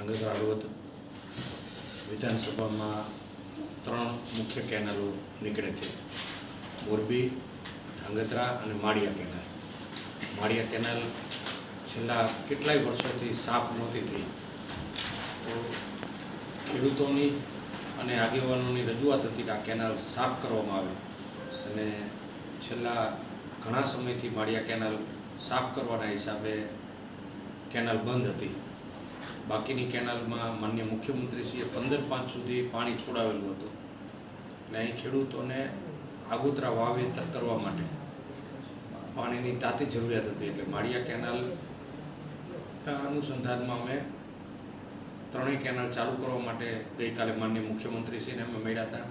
ધાંગધ્રા હળવદ વિધાનસભામાં ત્રણ મુખ્ય કેનાલો નીકળે છે. મોરબી, ધાંગધ્રા અને માળિયા કેનાલ. માળિયા કેનાલ છેલ્લા કેટલાય વર્ષોથી સાફ નહોતી થઈ. તો ખેડૂતોની અને આગેવાનોની રજૂઆત હતી કે આ કેનાલ સાફ કરવામાં આવે. અને છેલ્લા ઘણા સમયથી માળિયા કેનાલ સાફ કરવાના હિસાબે કેનાલ બંધ હતી. બાકીની કેનાલમાં માન્ય મુખ્યમંત્રીશ્રીએ પંદર પાંચ સુધી પાણી છોડાવેલું હતું. અને અહીં ખેડૂતોને આગોતરા વાવેતર કરવા માટે પાણીની તાતી જરૂરિયાત હતી. એટલે માળિયા કેનાલ અનુસંધાનમાં અમે ત્રણેય કેનાલ ચાલુ કરવા માટે ગઈકાલે માન્ય મુખ્યમંત્રીશ્રીને અમે મળ્યા હતા.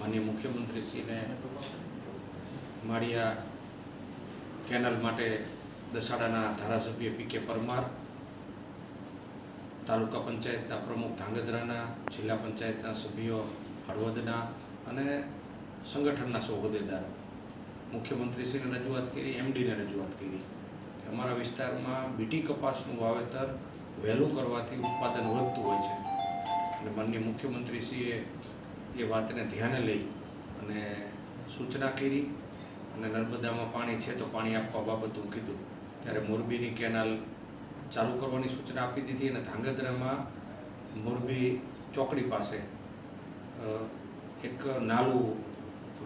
માન્ય મુખ્યમંત્રીશ્રીને માળિયા કેનાલ માટે દસાડાના ધારાસભ્ય પી કે પરમાર તાલુકા પંચાયતના પ્રમુખ ધાંગધ્રાના, જિલ્લા પંચાયતના સભ્યો, હળવદના અને સંગઠનના સૌ હોદ્દેદારો મુખ્યમંત્રીશ્રીને રજૂઆત કરી, એમડીને રજૂઆત કરી કે અમારા વિસ્તારમાં બીટી કપાસનું વાવેતર વહેલું કરવાથી ઉત્પાદન વધતું હોય છે. અને માનનીય મુખ્યમંત્રીશ્રીએ એ વાતને ધ્યાને લઈ અને સૂચના કરી અને નર્મદામાં પાણી છે તો પાણી આપવા બાબત હું કીધું. ત્યારે મોરબીની કેનાલ ચાલુ કરવાની સૂચના આપી દીધી અને ધાંગધ્રામાં મોરબી ચોકડી પાસે એક નાલું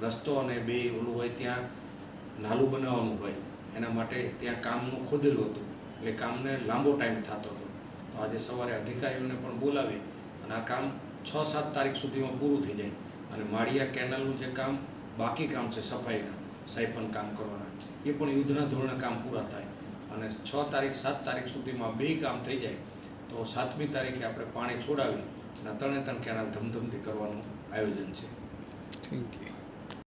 રસ્તો અને બે ઓલું હોય ત્યાં નાલું બનાવવાનું હોય. એના માટે ત્યાં કામનું ખોદેલું હતું. એટલે કામને લાંબો ટાઈમ થતો હતો. તો આજે સવારે અધિકારીઓને પણ બોલાવી અને આ કામ છ સાત તારીખ સુધીમાં પૂરું થઈ જાય. અને માળિયા કેનાલનું જે કામ, બાકી કામ છે સફાઈના સાયપન કામ કરવાના, એ પણ યુદ્ધના ધોરણે કામ પૂરા થાય. અને છ તારીખ, સાત તારીખ સુધીમાં બે કામ થઈ જાય, તો સાતમી તારીખે આપણે પાણી છોડાવી અને ત્રણે ત્રણ કેનાલ ધમધમથી કરવાનું આયોજન છે. Thank you